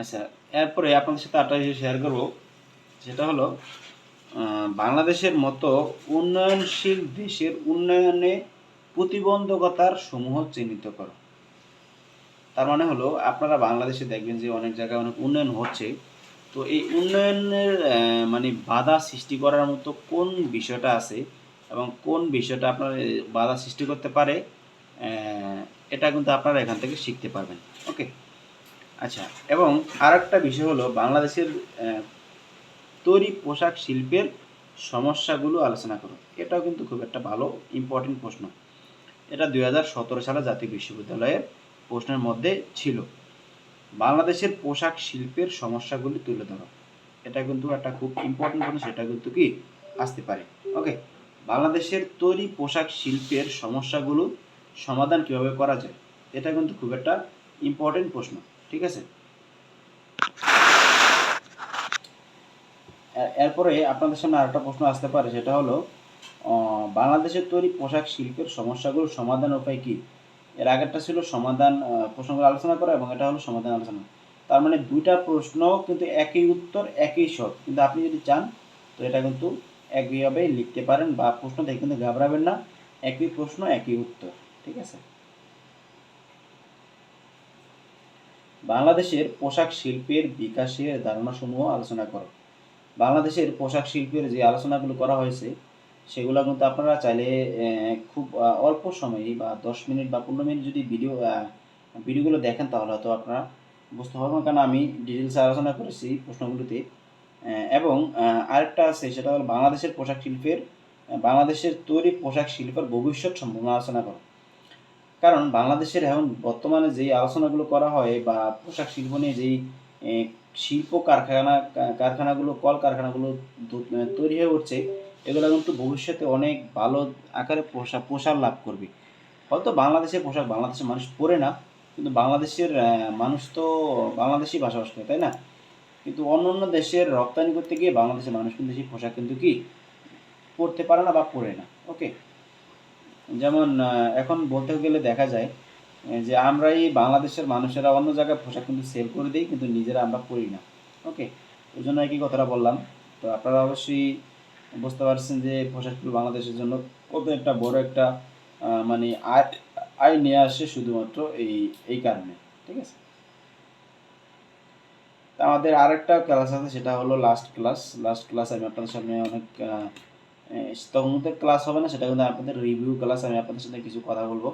আচ্ছা এরপরে আপনাদের সাথে আরেকটা শেয়ার করব। সেটা হলো বাংলাদেশের মতো উন্নয়নশীল দেশের উন্নয়নে প্রতিবন্ধকতার সমূহ চিহ্নিত করো। তার মানে হলো, আপনারা বাংলাদেশে দেখবেন যে অনেক জায়গায় অনেক উন্নয়ন হচ্ছে। তো এই উন্নয়নের মানে বাধা সৃষ্টি করার মতো কোন বিষয়টা আছে এবং কোন বিষয়টা আপনার বাধা সৃষ্টি করতে পারে এটা কিন্তু আপনারা এখান থেকে শিখতে পারবেন। ওকে আচ্ছা এবং আরেকটা বিষয় হলো বাংলাদেশের তৈরি পোশাক শিল্পের সমস্যাগুলো আলোচনা করো। এটাও কিন্তু খুব একটা ভালো ইম্পর্টেন্ট প্রশ্ন। এটা দু হাজার সতেরো সালে জাতীয় বিশ্ববিদ্যালয়ের প্রশ্নের মধ্যে ছিল। বাংলাদেশের পোশাক শিল্পের সমস্যাগুলি তুলে ধরো। এটা কিন্তু একটা খুব ইম্পর্টেন্ট প্রশ্ন, সেটা কিন্তু কি আসতে পারে। ওকে বাংলাদেশের তৈরি পোশাক শিল্পের সমস্যাগুলো সমাধান কীভাবে করা যায়? এটা কিন্তু খুব একটা ইম্পর্টেন্ট প্রশ্ন। ঠিক আছে? এরপরে আপনাদের সামনে আরেকটা প্রশ্ন আসতে পারে, সেটা হলো বাংলাদেশের তৈরি পোশাক শিল্পের সমস্যাগুলো সমাধান উপায় কি? এর আগেরটা ছিল সমাধান প্রসঙ্গে আলোচনা করা এবং এটা হলো সমাধান আলোচনা। তার মানে দুইটা প্রশ্ন কিন্তু একই উত্তর, একই সব কিন্তু আপনি যদি চান, তো এটা কিন্তু একইভাবে লিখতে পারেন বা প্রশ্ন থেকে কিন্তু ঘাবড়াবেন না। একই প্রশ্ন, একই উত্তর, ঠিক আছে? বাংলাদেশের পোশাক শিল্পের বিকাশের ধারণাসমূহ আলোচনা করো। বাংলাদেশের পোশাক শিল্পের যে আলোচনাগুলো করা হয়েছে, সেগুলো কিন্তু আপনারা চাইলে খুব অল্প সময়ে বা দশ মিনিট বা পনেরো মিনিট যদি ভিডিও ভিডিওগুলো দেখেন, তাহলে হয়তো আপনারা বুঝতে পারবেন। কারণ আমি ডিটেলস আলোচনা করেছি প্রশ্নগুলোতে এবং আরেকটা আছে, সেটা হলো বাংলাদেশের পোশাক শিল্পের, বাংলাদেশের তৈরি পোশাক শিল্পের ভবিষ্যৎ সম্ভাবনা আলোচনা করো। কারণ বাংলাদেশের এখন বর্তমানে যেই আলোচনাগুলো করা হয় বা পোশাক শিল্প নিয়ে যেই শিল্প কারখানা কারখানাগুলো, কল কারখানাগুলো তৈরি হয়ে উঠছে, এগুলো কিন্তু ভবিষ্যতে অনেক ভালো আকারে পোশাক প্রসার লাভ করবে। হয়তো বাংলাদেশের পোশাক বাংলাদেশের মানুষ পরে না, কিন্তু বাংলাদেশের মানুষ তো বাংলাদেশি বসবাস করে, তাই না? কিন্তু অন্য অন্য দেশের রপ্তানি করতে গিয়ে বাংলাদেশের মানুষ কিন্তু সেই পোশাক কিন্তু কি পরতে পারে না বা পরে না ওকে যেমন এখন বলতে গেলে দেখা যায় যে আমরা এই বাংলাদেশের মানুষেরা অন্য জায়গায় পোশাক কিন্তু সেল করে দিই, কিন্তু নিজেরা আমরা পরি না। ওকে ওই জন্য একই কথাটা বললাম। তো আপনারা অবশ্যই বুঝতে পারছেন যে পোশাকগুলো বাংলাদেশের জন্য কত একটা বড় একটা মানে আয় আয় নিয়ে আসে শুধুমাত্র এই এই কারণে। ঠিক আছে? আমাদের আরেকটা ক্লাস আছে, সেটা হলো লাস্ট ক্লাস লাস্ট ক্লাস আমি আপনাদের সামনে অনেক তখন ক্লাস হবে না, সেটা কিন্তু আপনাদের রিভিউ ক্লাস আমি আপনাদের সাথে কিছু কথা বলব।